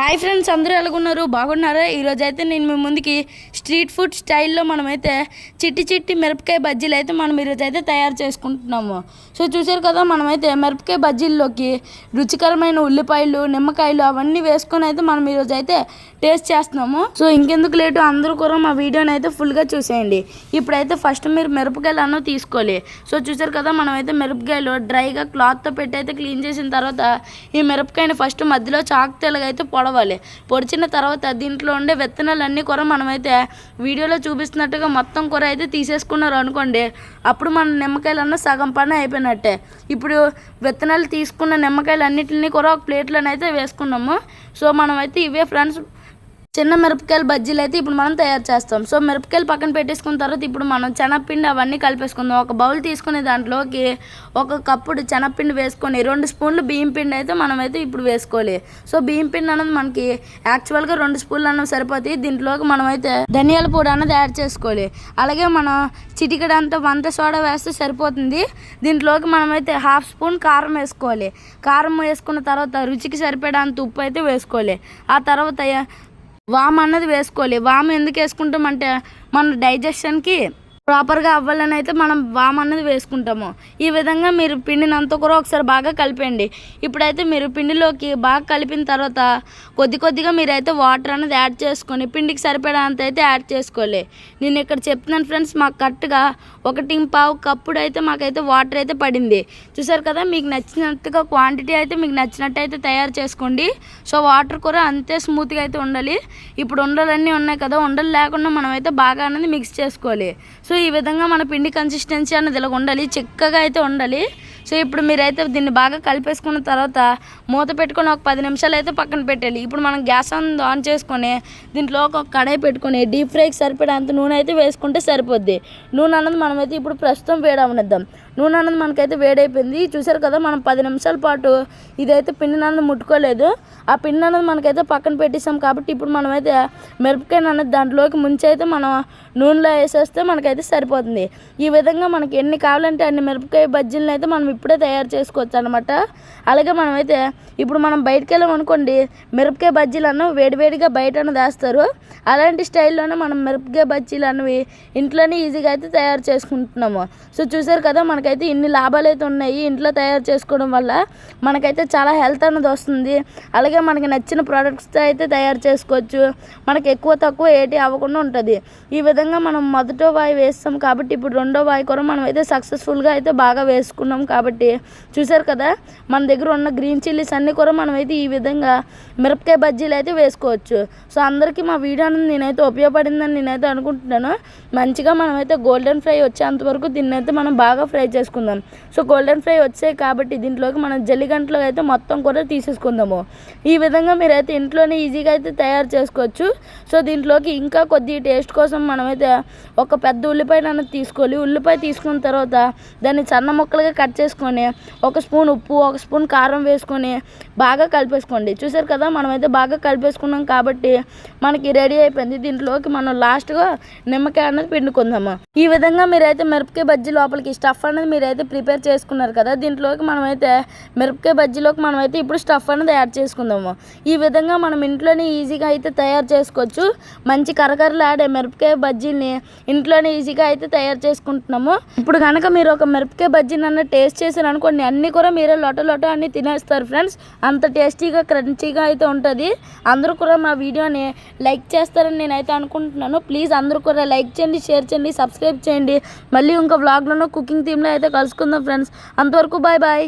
Hi friends అందరూ ఎలాగున్నారు? బాగున్నారా? ఈరోజు అయితే నేను మీ ముందుకి స్ట్రీట్ ఫుడ్ స్టైల్లో మనమైతే చిట్టి చిట్టి మిరపకాయ బజ్జీలు అయితే మనం ఈరోజు అయితే తయారు చేసుకుంటున్నాము. సో చూసారు కదా మనమైతే మిరపకాయ బజ్జీల్లోకి రుచికరమైన ఉల్లిపాయలు నిమ్మకాయలు అవన్నీ వేసుకొని అయితే మనం ఈరోజు అయితే టేస్ట్ చేస్తున్నాము. సో ఇంకెందుకు లేటు అందరూ కూడా మా వీడియోని అయితే ఫుల్గా చూసేయండి. ఇప్పుడైతే ఫస్ట్ మీరు మిరపకాయలు అన్నో తీసుకోవాలి. సో చూసారు కదా మనమైతే మిరపకాయలు డ్రైగా క్లాత్తో పెట్టి అయితే క్లీన్ చేసిన తర్వాత ఈ మిరపకాయని ఫస్ట్ మధ్యలో చాకు తెలగైతే అయితే పొడవాలి పొడిచిన తర్వాత దీంట్లో ఉండే విత్తనాలు అన్నీ కూడా మనమైతే వీడియోలో చూపిస్తున్నట్టుగా మొత్తం కూర అయితే తీసేసుకున్నారు అనుకోండి. అప్పుడు మన నిమ్మకాయలు అన్న సగం పని అయిపోయినట్టే. ఇప్పుడు విత్తనాలు తీసుకున్న నిమ్మకాయలు అన్నింటినీ కూడా ఒక ప్లేట్లోనైతే వేసుకున్నాము. సో మనమైతే ఇవే ఫ్రెండ్స్ చిన్న మిరపకాయలు బజ్జీలు అయితే ఇప్పుడు మనం తయారు చేస్తాం. సో మిరపకాయలు పక్కన పెట్టేసుకున్న తర్వాత ఇప్పుడు మనం శనగపిండి అవన్నీ కలిపేసుకుందాం. ఒక బౌల్ తీసుకునే దాంట్లోకి ఒక కప్పుడు శనగపిండి వేసుకొని రెండు స్పూన్లు బియ్యం పిండి అయితే మనం అయితే ఇప్పుడు వేసుకోవాలి. సో బియ్యం పిండి అనేది మనకి యాక్చువల్గా రెండు స్పూన్లు అన్నవి సరిపోతాయి. దీంట్లోకి మనం అయితే ధనియాల పొడి అన్నది యాడ్ చేసుకోవాలి. అలాగే మనం చిటికడంతా వంత సోడా వేస్తే సరిపోతుంది. దీంట్లోకి మనమైతే హాఫ్ స్పూన్ కారం వేసుకోవాలి. కారం వేసుకున్న తర్వాత రుచికి సరిపడేంత ఉప్పు అయితే వేసుకోవాలి. ఆ తర్వాత వామ్ అన్నది వేసుకోవాలి. వామ్ ఎందుకు వేసుకుంటామంటే మన డైజెషన్కి ప్రాపర్గా అవ్వాలని అయితే మనం వామ్ అన్నది వేసుకుంటాము. ఈ విధంగా మీరు పిండిని కూడా ఒకసారి బాగా కలిపండి ఇప్పుడైతే మీరు పిండిలోకి బాగా కలిపిన తర్వాత కొద్ది కొద్దిగా మీరైతే వాటర్ అనేది యాడ్ చేసుకొని పిండికి సరిపడేంత అయితే యాడ్ చేసుకోవాలి. నేను ఇక్కడ చెప్తున్నాను ఫ్రెండ్స్ మాకు కరెక్ట్గా ఒకటి పావు కప్పుడు అయితే మాకైతే వాటర్ అయితే పడింది. చూసారు కదా మీకు నచ్చినట్టుగా క్వాంటిటీ అయితే మీకు నచ్చినట్టు అయితే తయారు చేసుకోండి. సో వాటర్ కూడా అంతే స్మూత్గా అయితే ఉండాలి. ఇప్పుడు ఉండలన్నీ ఉన్నాయి కదా ఉండలు లేకుండా మనం అయితే బాగా అనేది మిక్స్ చేసుకోవాలి. సో ఈ విధంగా మన పిండి కన్సిస్టెన్సీ అనేది ఇలా ఉండాలి. చిక్కగా అయితే ఉండాలి. సో ఇప్పుడు మీరైతే దీన్ని బాగా కలిపేసుకున్న తర్వాత మూత పెట్టుకొని ఒక పది నిమిషాలు అయితే పక్కన పెట్టాలి ఇప్పుడు మనం గ్యాస్ ఆన్ ఆన్ చేసుకొని దీంట్లో ఒక కడాయి పెట్టుకొని డీప్ ఫ్రైకి సరిపడే అంత నూనె అయితే వేసుకుంటే సరిపోద్ది. నూనె అన్నది మనమైతే ఇప్పుడు ప్రస్తుతం వేడవనిద్దాం నూనె అన్నది మనకైతే వేడైపోయింది. చూసారు కదా మనం పది నిమిషాల పాటు ఇదైతే పిండిని అన్నది ముట్టుకోలేదు. ఆ పిండి అన్నది మనకైతే పక్కన పెట్టేసాం కాబట్టి ఇప్పుడు మనమైతే మిరపకాయ అన్నది దాంట్లోకి ముంచి అయితే మనం నూనెలో వేసేస్తే మనకైతే సరిపోతుంది. ఈ విధంగా మనకి ఎన్ని కావాలంటే అన్ని మిరపకాయ బజ్జీలను అయితే మనం ఇప్పుడే తయారు చేసుకోవచ్చు అనమాట అలాగే మనమైతే ఇప్పుడు మనం బయటకు వెళ్ళాం అనుకోండి మిరపకాయ బజ్జీలు అన్న వేడివేడిగా బయట వేస్తారు. అలాంటి స్టైల్లోనే మనం మిరపకాయ బజ్జీలు అన్నవి ఇంట్లోనే ఈజీగా అయితే తయారు చేసుకుంటున్నాము. సో చూసారు కదా మనకైతే ఇన్ని లాభాలు అయితే ఉన్నాయి ఇంట్లో తయారు చేసుకోవడం వల్ల మనకైతే చాలా హెల్త్ అన్నది వస్తుంది. అలాగే మనకి నచ్చిన ప్రోడక్ట్స్తో అయితే తయారు చేసుకోవచ్చు. మనకి ఎక్కువ తక్కువ ఏటి అవ్వకుండా ఉంటుంది. ఈ విధంగా మనం మొదటో వాయి వేస్తాం కాబట్టి ఇప్పుడు రెండో వాయి కూడా మనం అయితే సక్సెస్ఫుల్గా అయితే బాగా వేసుకున్నాం కాబట్టి చూసారు కదా? మన దగ్గర ఉన్న గ్రీన్ చిల్లీస్ అన్నీ కూడా మనం అయితే ఈ విధంగా మిరపకాయ బజ్జీలు అయితే వేసుకోవచ్చు. సో అందరికీ మా వీడియో అనేది నేనైతే ఉపయోగపడిందని నేనైతే అనుకుంటున్నాను. మంచిగా మనమైతే గోల్డెన్ ఫ్రై వచ్చేంత వరకు దీన్ని అయితే మనం బాగా ఫ్రై చేసుకుందాం. సో గోల్డెన్ ఫ్రై వచ్చాయి కాబట్టి దీంట్లోకి మనం జల్లిగంటలో అయితే మొత్తం కూడా తీసేసుకుందాము. ఈ విధంగా మీరైతే ఇంట్లోనే ఈజీగా అయితే తయారు చేసుకోవచ్చు. సో దీంట్లోకి ఇంకా కొద్ది టేస్ట్ కోసం మనమైతే ఒక పెద్ద ఉల్లిపాయ అన్నది తీసుకోవాలి. ఉల్లిపాయ తీసుకున్న తర్వాత దాన్ని సన్న ముక్కలుగా కట్ చేసుకొని ఒక స్పూన్ ఉప్పు ఒక స్పూన్ కారం వేసుకొని బాగా కలిపేసుకోండి. చూసారు కదా మనమైతే బాగా కలిపేసుకున్నాం కాబట్టి మనకి రెడీ అయిపోయింది. దీంట్లోకి మనం లాస్ట్గా నిమ్మకాయ అనేది పిండుకుందాము. ఈ విధంగా మీరైతే మిరపకాయ బజ్జీ లోపలికి స్టఫ్ అనేది మీరైతే ప్రిపేర్ చేసుకున్నారు కదా. దీంట్లోకి మనమైతే మిరపకాయ బజ్జీలోకి మనమైతే ఇప్పుడు స్టఫ్ అనేది యాడ్ చేసుకుందాము. ఈ విధంగా మనం ఇంట్లోనే ఈజీగా అయితే తయారు చేసుకోవచ్చు. మంచి కరకరలు ఆడే మిరపకాయ బజ్జీని ఇంట్లోనే ఈజీగా అయితే తయారు చేసుకుంటున్నాము. ఇప్పుడు కనుక మీరు ఒక మిరపకాయ బజ్జీని అన్న టేస్ట్ చేశారు అనుకోండి అన్నీ కూడా మీరే లొట లొట అన్ని తినేస్తారు ఫ్రెండ్స్. అంత టేస్టీగా క్రంచీగా అయితే ఉంటుంది. అందరూ కూడా మా వీడియోని లైక్ చేస్తారని నేనైతే అనుకుంటున్నాను. ప్లీజ్ అందరూ కూడా లైక్ చేయండి షేర్ చేయండి సబ్స్క్రైబ్ చేయండి. మళ్ళీ ఇంకో వ్లాగ్లోనో కుకింగ్ థీమ్లో అయితే కలుసుకుందాం ఫ్రెండ్స్ అంతవరకు బాయ్ బాయ్